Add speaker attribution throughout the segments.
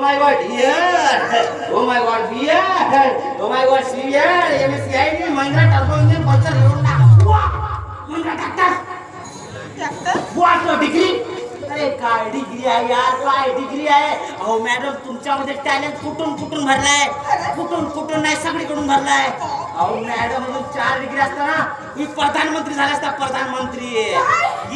Speaker 1: Oh my god, here. Oh my god, beard. Oh my god, beard. MSCID, Mahindra Turbo Engine, Pulsar, Honda. Wow. Mahindra tractor.
Speaker 2: Tractor
Speaker 1: What a degree? अरे काय degree आहे यार काय degree आहे अहो madam तुमच्यामध्ये talent कुठून कुठून भरलाय कुठून कुठून नाही सगळीकडून भरलाय अहो मॅडम अजून चार डिग्री असताना तुम्ही प्रधानमंत्री झाले असता प्रधानमंत्री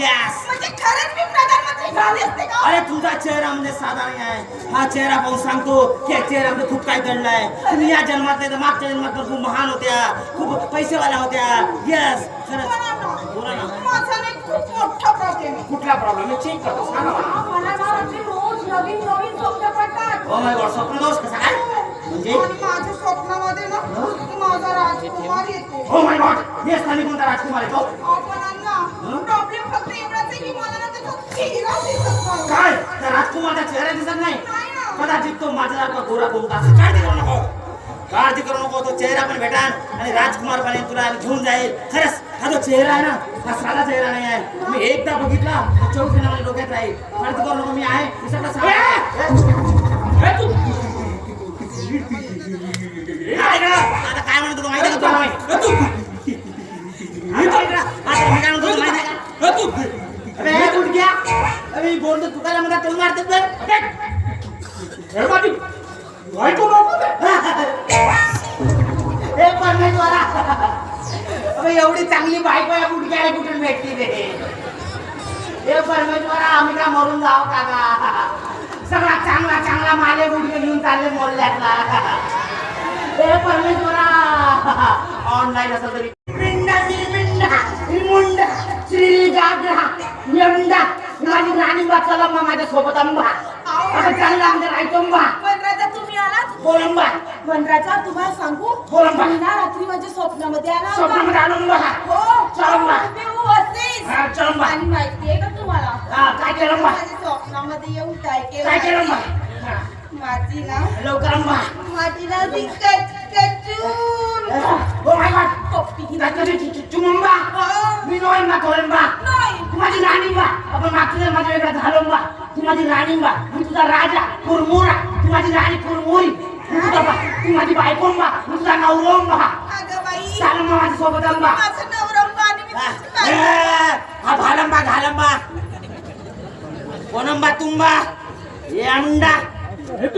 Speaker 1: यस
Speaker 2: म्हणजे खरंच मी का
Speaker 1: अरे तुमचा चेहरा म्हणजे साधा नाही आहे हा चेहरा पाहून सांगतो की या चेहऱ्यामध्ये खूप काय घडलंय तुम्ही या जन्मात नाही तर मागच्या जन्मात पण खूप महान होत्या खूप पैसेवाल्या होत्या यस खरंच बोला ना।
Speaker 2: माझा नाही खूप मोठा प्रॉब्लेम आहे
Speaker 1: कुठला प्रॉब्लेम मी चेक करतो सांगा मला।
Speaker 2: मला ना रात्री रोज नवीन नवीन स्वप्न पडतात।
Speaker 1: ओ माय गॉड स्वप्न दोष कसा काय? म्हणजे?
Speaker 2: आणि माझ्या स्वप्नामध्ये ना माझा राजकुमार येतो.
Speaker 1: ओ माय गॉड येस आणि कोणता राजकुमार आहे तो
Speaker 2: आपण ना प्रॉब्लेम फक्त एवढाच आहे की मला
Speaker 1: काय? त्या राजकुमारचा चेहरा दिसत नाही. कदाचित तो माझ्यासारखा गोरा असेल. काळजी करू नको? काळजी करू नको तो चेहरा पण भेटान आणि राजकुमार पण तुला घेऊन जाईल. खरंच हा जो चेहरा आहे ना हा साधा चेहरा नाही आहे. मी एकदा बघितला चौक माझ्या डोक्यात राहील. काळजी करू नको मी आहे. मी सगळं काय म्हणतो तू माहिती का तू. माहिती आहे का? ए, तू अबे हे गुडघ्या अरे बोलतो तुकाला मला तोल मारतात बघ अबे. नको हे परमेश्वरा. अबे एवढी चांगली बायको या गुडघ्याला कुठून भेटली ते हे परमेश्वरा आम्ही का मरून जाऊ का सगळा चांगला चांगला माले गुडघे घेऊन चालले मोल्ल्यातला हे परमेश्वरा ऑनलाईन असं तरी माझी राणी वाचाला मा माझ्या सोबत अंबा आता चांगला आमच्या रायचंबा
Speaker 2: वनराजा तुम्ही आलात?
Speaker 1: बोलंबा
Speaker 2: वनराजा तुम्हाला सांगू?
Speaker 1: बोला बा.
Speaker 2: मी ना रात्री माझ्या स्वप्नामध्ये आला होता.
Speaker 1: स्वप्नामध्ये आनंबा
Speaker 2: हो
Speaker 1: चल बा.
Speaker 2: मी उभीच.
Speaker 1: हा चल बा.
Speaker 2: आणि माहितीये का तुम्हाला?
Speaker 1: हा काय केलं
Speaker 2: माझ्या स्वप्नामध्ये येऊन काय केलं?
Speaker 1: काय केलं हा,
Speaker 2: माझी ना
Speaker 1: लवकर अंबा
Speaker 2: माझी ना ती कच कचून
Speaker 1: ओ माय गॉड
Speaker 2: पप्पी
Speaker 1: चुमुंबा. मी नोयंबा
Speaker 2: नाही.
Speaker 1: तू माझी राणी बा आपण मागच्या माझा वेगळा झालो बा तू माझी राणी बा मी तुझा राजा कुरमुरा. तू माझी राणी कुरमुरी. तू माझी बायकोन बा मी तुझा नवरोम बा
Speaker 2: अगं बाई.
Speaker 1: चाल मग माझ्या सोबत
Speaker 2: बायको.
Speaker 1: हा. भालंबा घालंबा. कोणंबा तुंबा. हे अंडा.
Speaker 3: हे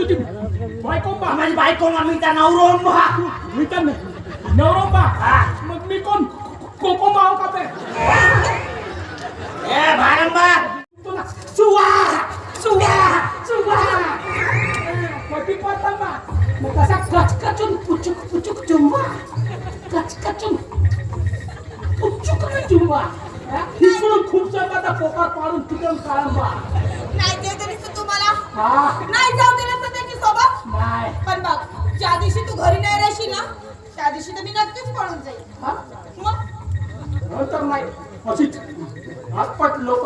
Speaker 1: माझी बायको बा मी त्या नवरोम बा
Speaker 3: मी तर नवरोबा. मग मी कोण? कोको माव का ते?
Speaker 1: ए भालंबा
Speaker 3: तुला
Speaker 1: सुवा! सुवा! सुवा!
Speaker 3: पती पतंबा मग कसा कचकचून पुचुक पुचुक चुंबा? कचकचून पुचुक चुंबा. हा? इकडून खूप आता पोकार पाडून तिकडून काळंबा
Speaker 2: नाही ते तरी तुम्हाला?
Speaker 3: हा.
Speaker 2: नाही जाऊ दिलं तर त्याची सोबत.
Speaker 3: नाही.
Speaker 2: पण बघ ज्या दिवशी तू घरी नाही राहशील ना त्या दिवशी तर मी नक्कीच पळून जाईल
Speaker 3: हा?
Speaker 2: मग?
Speaker 3: नंतर नाही. अशीच लोक